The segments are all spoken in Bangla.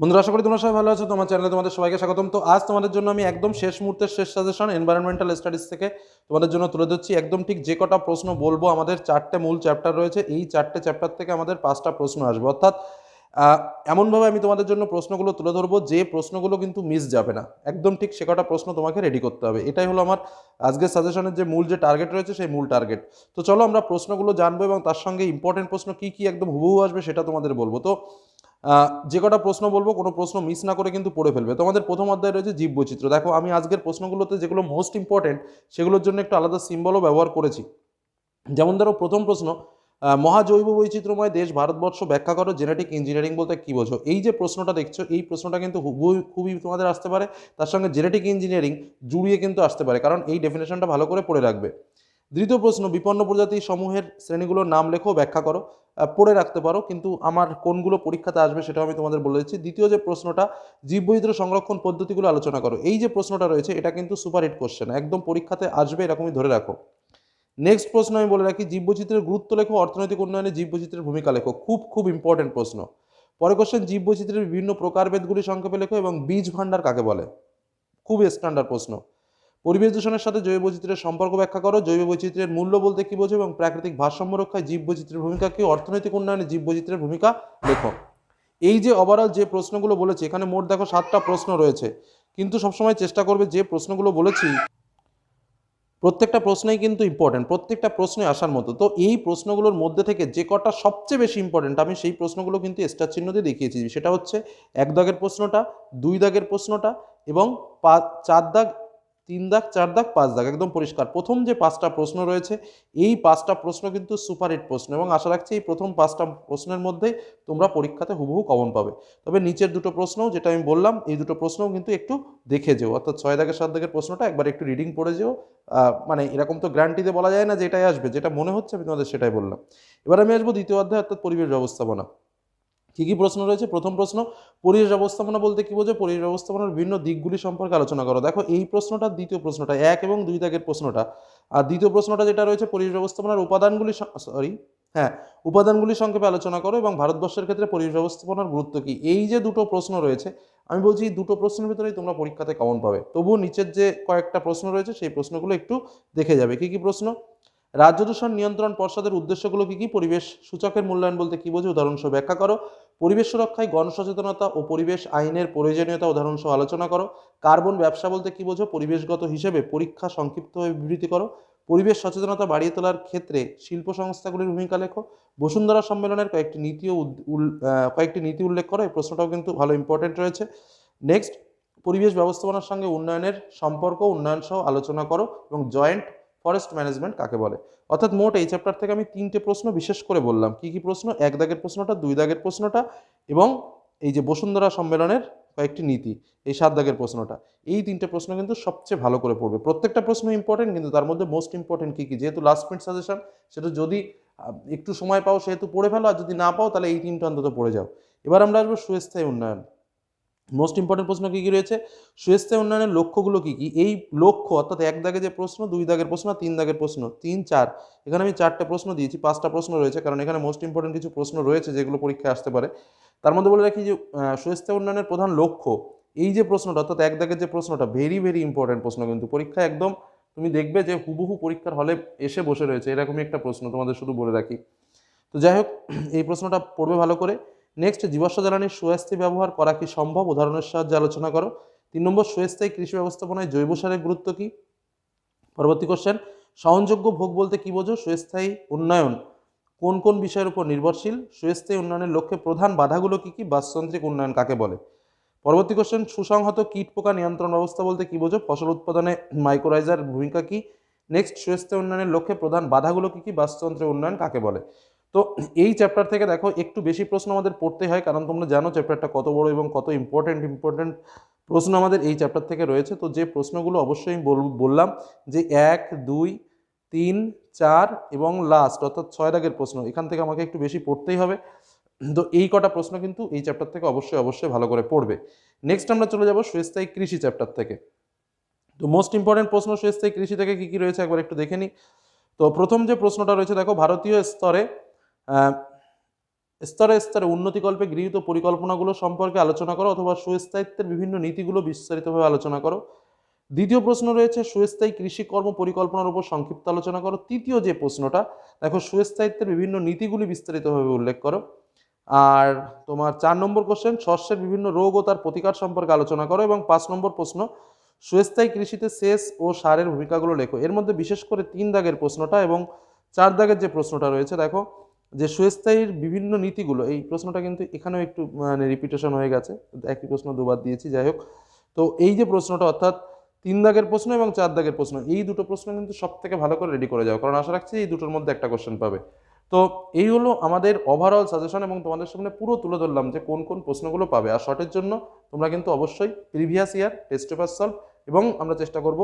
বন্ধুরা, আশা করি তোমরা সবাই ভালো আছো। তোমার চ্যানেলে তোমাদের সবাইকে স্বাগতম। তো আজ তোমাদের জন্য আমি একদম শেষ মুহূর্তের শেষ সাজেশন এনভায়রনমেন্টাল স্টাডিজ থেকে তোমাদের জন্য তুলে ধরছি। একদম ঠিক যে কটা প্রশ্ন বলব, আমাদের চারটে মূল চ্যাপ্টার রয়েছে। এই চারটে চ্যাপ্টার থেকে আমাদের পাঁচটা প্রশ্ন আসবে। অর্থাৎ এমনভাবে আমি তোমাদের জন্য প্রশ্নগুলো তুলে ধরবো, যে প্রশ্নগুলো কিন্তু মিস যাবে না। একদম ঠিক সে কটা প্রশ্ন তোমাকে রেডি করতে হবে। এটাই হলো আমার আজকের সাজেশনের যে মূল যে টার্গেট রয়েছে, সেই মূল টার্গেট তো চলো আমরা প্রশ্নগুলো জানব এবং তার সঙ্গে ইম্পর্টেন্ট প্রশ্ন কি কি একদম হুবহু আসবে সেটা তোমাদের বলব। তো যে কটা প্রশ্ন বলব, কোনো প্রশ্ন মিস না করে কিন্তু পড়ে ফেলবে। তোমাদের প্রথম অধ্যায় রয়েছে জীব বৈচিত্র্য দেখো, আমি আজকের প্রশ্নগুলোতে যেগুলো মোস্ট ইম্পর্টেন্ট সেগুলোর জন্য একটু আলাদা সিম্বলও ব্যবহার করেছি। যেমন ধরো, প্রথম প্রশ্ন মহাজৈব বৈচিত্র্যময় দেশ ভারতবর্ষ ব্যাখ্যা করো জেনেটিক ইঞ্জিনিয়ারিং বলতে কি বোঝো? এই যে প্রশ্নটা দেখছ, এই প্রশ্নটা কিন্তু খুবই তোমাদের আসতে পারে। তার সঙ্গে জেনেটিক ইঞ্জিনিয়ারিং জুড়িয়ে কিন্তু আসতে পারে, কারণ এই ডেফিনেশনটা ভালো করে পড়ে রাখবে। দ্বিতীয় প্রশ্ন, বিপন্ন প্রজাতি সমূহের শ্রেণীগুলোর নাম লেখো, ব্যাখ্যা করো পড়ে রাখতে পারো, কিন্তু আমার কোনগুলো পরীক্ষাতে আসবে সেটাও আমি তোমাদের বলে দিচ্ছি। দ্বিতীয় যে প্রশ্নটা, জীববৈচিত্র্য সংরক্ষণ পদ্ধতিগুলো আলোচনা করো, এই যে প্রশ্নটা রয়েছে, এটা কিন্তু সুপার হিট কোশ্চেন একদম পরীক্ষাতে আসবে এরকমই ধরে রাখো। নেক্সট প্রশ্ন আমি বলে রাখি জীববৈচিত্রের গুরুত্ব লেখো, অর্থনৈতিক উন্নয়নে জীববৈচিত্র্যের ভূমিকা লেখো, খুব খুব ইম্পর্টেন্ট প্রশ্ন। পরে কোশ্চেন জীববৈচিত্র্যের বিভিন্ন প্রকারভেদগুলি সংক্ষেপে লেখো এবং বীজ ভাণ্ডার কাকে বলে? খুব স্ট্যান্ডার্ড প্রশ্ন। পরিবেশ দূষণের সাথে জৈব বৈচিত্র্যের সম্পর্ক ব্যাখ্যা করো। জৈব বৈচিত্র্যের মূল্য বলতে কি বোঝো এবং প্রাকৃতিক ভারসাম্য রক্ষায় জীব বৈচিত্র্যের ভূমিকা কি? অর্থনৈতিক উন্নয়নে জীব বৈচিত্র্যের ভূমিকা লেখো এই যে ওভারঅল যে প্রশ্নগুলো বলেছি, এখানে মোট দেখো সাতটা প্রশ্ন রয়েছে। কিন্তু সবসময় চেষ্টা করবে যে প্রশ্নগুলো বলেছি, প্রত্যেকটা প্রশ্নই কিন্তু ইম্পর্টেন্ট প্রত্যেকটা প্রশ্নে আসার মতো। তো এই প্রশ্নগুলোর মধ্যে থেকে যে কটা সবচেয়ে বেশি ইম্পর্টেন্ট আমি সেই প্রশ্নগুলো কিন্তু স্টার চিহ্ন দিয়ে দেখিয়েছি। সেটা হচ্ছে এক দাগের প্রশ্নটা, দুই দাগের প্রশ্নটা এবং পাঁচ চার দাগ তিন দাগ, চার দাগ, পাঁচ দাগ, একদম পরিষ্কার। প্রথম যে পাঁচটা প্রশ্ন রয়েছে, এই পাঁচটা প্রশ্ন কিন্তু সুপার হিট প্রশ্ন এবং আশা রাখছি এই প্রথম পাঁচটা প্রশ্নের মধ্যেই তোমরা পরীক্ষাতে হুবহু কমন পাবে। তবে নিচের দুটো প্রশ্ন, যেটা আমি বললাম, এই দুটো প্রশ্নও কিন্তু একটু দেখে যেও। অর্থাৎ ছয় দাগের, সাত দাগের প্রশ্নটা একবার একটু রিডিং পড়ে যেও। মানে এরকম তো গ্যারান্টিতে বলা যায় না যে এটাই আসবে। যেটা মনে হচ্ছে, আমি তোমাদের সেটাই বললাম। এবার আমি আসব দ্বিতীয় অধ্যায়, অর্থাৎ পরিবেশ ব্যবস্থাপনা। কী কী প্রশ্ন রয়েছে? প্রথম প্রশ্ন, পরিবেশ ব্যবস্থাপনা বলতে কি বোঝো পরিবেশ ব্যবস্থাপনার বিভিন্ন দিকগুলি সম্পর্কে আলোচনা করো। দেখো, এই প্রশ্নটা, দ্বিতীয় প্রশ্নটা, এক এবং দুই দাগের প্রশ্নটা। আর দ্বিতীয় প্রশ্নটা যেটা রয়েছে, পরিবেশ ব্যবস্থাপনার উপাদানগুলি সরি হ্যাঁ উপাদানগুলি সংক্ষেপে আলোচনা করো এবং ভারতবর্ষের ক্ষেত্রে পরিবেশ ব্যবস্থাপনার গুরুত্ব কি? এই যে দুটো প্রশ্ন রয়েছে, আমি বলছি এই দুটো প্রশ্নের ভিতরেই তোমরা পরীক্ষাতে কমন পাবে। তবুও নিচের যে কয়েকটা প্রশ্ন রয়েছে, সেই প্রশ্নগুলো একটু দেখে যাবে। কি কি প্রশ্ন? রাজ্য দূষণ নিয়ন্ত্রণ পর্ষদের উদ্দেশ্যগুলো কি কি? পরিবেশ সূচকের মূল্যায়ন বলতে কি বোঝো? উদাহরণসহ ব্যাখ্যা করো। পরিবেশ সুরক্ষায় গণসচেতনতা ও পরিবেশ আইনের প্রয়োজনীয়তা উদাহরণসহ আলোচনা করো। কার্বন ব্যবসা বলতে কি বোঝো? পরিবেশগত হিসেবে পরীক্ষা সংক্ষিপ্তভাবে বিবৃতি করো। পরিবেশ সচেতনতা বাড়িয়ে তোলার ক্ষেত্রে শিল্প সংস্থাগুলির ভূমিকা লেখো। বসুন্ধরা সম্মেলনের কয়েকটি নীতি ও উদ- উল- আহ, কয়েকটি নীতি উল্লেখ করো। এই প্রশ্নটাও কিন্তু ভালো ইম্পর্টেন্ট রয়েছে। নেক্সট পরিবেশ ব্যবস্থাপনার সঙ্গে উন্নয়নের সম্পর্ক উন্নয়ন সহ আলোচনা করো এবং জয়েন্ট ফরেস্ট ম্যানেজমেন্ট কাকে বলে? অর্থাৎ মোট এই চ্যাপ্টার থেকে আমি তিনটে প্রশ্ন বিশেষ করে বললাম। কি কি প্রশ্ন? এক দাগের প্রশ্নটা, দুই দাগের প্রশ্নটা এবং এই যে বসুন্ধরা সম্মেলনের কয়েকটি নীতি, এই সাত দাগের প্রশ্নটা। এই তিনটে প্রশ্ন কিন্তু সবচেয়ে ভালো করে পড়বে। প্রত্যেকটা প্রশ্ন ইম্পর্টেন্ট কিন্তু তার মধ্যে মোস্ট ইম্পর্টেন্ট কী কী? যেহেতু লাস্ট মিনিট সাজেশন সেটা যদি একটু সময় পাও, সেহেতু পড়ে ফেলো, আর যদি না পাও, তাহলে এই তিনটা অন্তত পড়ে যাও। এবার আমরা আসব সুস্থায়ী উন্নয়ন। মোস্ট ইম্পর্টেন্ট প্রশ্ন কী কী রয়েছে? সুস্থায়ী উন্নয়নের লক্ষ্যগুলো কী কী? এই লক্ষ্য অর্থাৎ এক দাগে যে প্রশ্ন, দুই দাগের প্রশ্ন তিন দাগের প্রশ্ন, তিন, চার। এখানে আমি চারটে প্রশ্ন দিয়েছি, পাঁচটা প্রশ্ন রয়েছে, কারণ এখানে মোস্ট ইম্পর্টেন্ট কিছু প্রশ্ন রয়েছে যেগুলো পরীক্ষায় আসতে পারে। তার মধ্যে বলে রাখি যে সুস্থায়ী উন্নয়নের প্রধান লক্ষ্য, এই যে প্রশ্নটা অর্থাৎ এক দাগের যে প্রশ্নটা ভেরি ভেরি ইম্পর্টেন্ট প্রশ্ন কিন্তু। পরীক্ষা একদম তুমি দেখবে যে হুবহু পরীক্ষার হলে এসে বসে রয়েছে, এরকমই একটা প্রশ্ন তোমাদের শুধু বলে রাখি। তো যাই হোক, এই প্রশ্নটা পড়বে ভালো করে। নেক্সট জীবাশ্ম জ্বালানির সুস্থায়ী ব্যবহার করা কি সম্ভব? উদাহরণের সাহায্যে আলোচনা করো। তিন নম্বর, সুস্থায়ী কৃষি ব্যবস্থাপনায় জৈব সারের গুরুত্ব কি? পরবর্তী কোশ্চেন সহনযোগ্য ভোগ বলতে কি বোঝো? সুস্থায়ী উন্নয়ন কোন কোন বিষয়ের উপর নির্ভরশীল? সুস্থায়ী উন্নয়নের লক্ষ্যে প্রধান বাধাগুলো কি কি? বাস্তুতান্ত্রিক উন্নয়ন কাকে বলে? পরবর্তী কোশ্চেন সুসংহত কীট পোকা নিয়ন্ত্রণ ব্যবস্থা বলতে কি বোঝো? ফসল উৎপাদনে মাইক্রোরাইজার ভূমিকা কি? নেক্সট সুস্থায়ী উন্নয়নের লক্ষ্যে প্রধান বাধাগুলো কি কি? বাস্তুতন্ত্রের উন্নয়ন কাকে বলে? তো এই চ্যাপ্টার থেকে দেখো একটু বেশি প্রশ্ন আমাদের পড়তে হয়, কারণ তোমরা জানো চ্যাপ্টারটা কত বড় এবং কত ইম্পর্টেন্ট ইম্পর্টেন্ট প্রশ্ন আমাদের এই চ্যাপ্টার থেকে রয়েছে। তো যে প্রশ্নগুলো অবশ্যই আমি বল- বললাম যে এক, দুই, তিন, চার এবং লাস্ট অর্থাৎ ছয় দাগের প্রশ্ন, এখান থেকে আমাকে একটু বেশি পড়তেই হবে। তো এই কটা প্রশ্ন কিন্তু এই চ্যাপ্টার থেকে অবশ্যই অবশ্যই ভালো করে পড়বে। নেক্সট আমরা চলে যাব সুস্থায়ী কৃষি চ্যাপ্টার থেকে। তো মোস্ট ইম্পর্টেন্ট প্রশ্ন সুস্থায়ী কৃষি থেকে কী কী রয়েছে একবার একটু দেখে নিই তো প্রথম যে প্রশ্নটা রয়েছে, দেখো ভারতীয় স্তরে স্তরে স্তরে উন্নতিকল্পে গৃহীত পরিকল্পনাগুলো সম্পর্কে আলোচনা করো অথবা সুস্থায়িত্বের বিভিন্ন নীতিগুলো বিস্তারিতভাবে আলোচনা করো। দ্বিতীয় প্রশ্ন রয়েছে, সুস্থায়ী কৃষিকর্ম পরিকল্পনার উপর সংক্ষিপ্ত আলোচনা করো। তৃতীয় যে প্রশ্নটা, দেখো সুস্থায়িত্বের বিভিন্ন নীতিগুলি বিস্তারিতভাবে উল্লেখ করো। আর তোমার চার নম্বর কোশ্চেন শস্যের বিভিন্ন রোগ ও তার প্রতিকার সম্পর্কে আলোচনা করো এবং পাঁচ নম্বর প্রশ্ন, সুস্থায়ী কৃষিতে সেচ ও সারের ভূমিকাগুলো লেখো। এর মধ্যে বিশেষ করে তিন দাগের প্রশ্নটা এবং চার দাগের যে প্রশ্নটা রয়েছে, দেখো যে সুস্থায়ীর বিভিন্ন নীতিগুলো, এই প্রশ্নটা কিন্তু এখানেও একটু মানে রিপিটেশন হয়ে গেছে। একই প্রশ্ন দুবার দিয়েছি, যাই হোক। তো এই যে প্রশ্নটা, অর্থাৎ তিন দাগের প্রশ্ন এবং চার দাগের প্রশ্ন, এই দুটো প্রশ্ন কিন্তু সব থেকে ভালো করে রেডি করে যাও, কারণ আশা রাখছি এই দুটোর মধ্যে একটা কোশ্চেন পাবে। তো এই হলো আমাদের ওভারঅল সাজেশন এবং তোমাদের সামনে পুরো তুলে ধরলাম যে কোন কোন প্রশ্নগুলো পাবে। আর শর্টের জন্য তোমরা কিন্তু অবশ্যই previous year test paper solve এবং আমরা চেষ্টা করব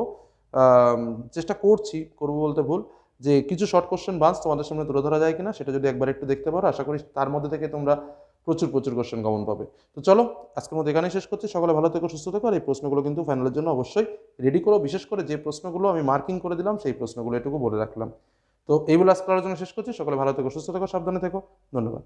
চেষ্টা করছি, করব বলতে ভুল। যে কিছু শর্ট কোশ্চেন বাস তোমাদের সামনে তুলে ধরা যায় কিনা সেটা যদি একবার একটু দেখতে পারো, আশা করি তার মধ্যে থেকে তোমরা প্রচুর প্রচুর কোশ্চেন গমন পাবে। তো চলো, আজকের মধ্যে এখানেই শেষ করছি। সকলে ভালো থেকো, সুস্থ থেকো, আর এই প্রশ্নগুলো কিন্তু ফাইনালের জন্য অবশ্যই রেডি করো। বিশেষ করে যে প্রশ্নগুলো আমি মার্কিং করে দিলাম, সেই প্রশ্নগুলো এটুকু বলে রাখলাম। তো এইগুলো আজকের আলোচনা শেষ করছি। সকলে ভালো থেকো, সুস্থ থেকো, সাবধানে থেকো। ধন্যবাদ।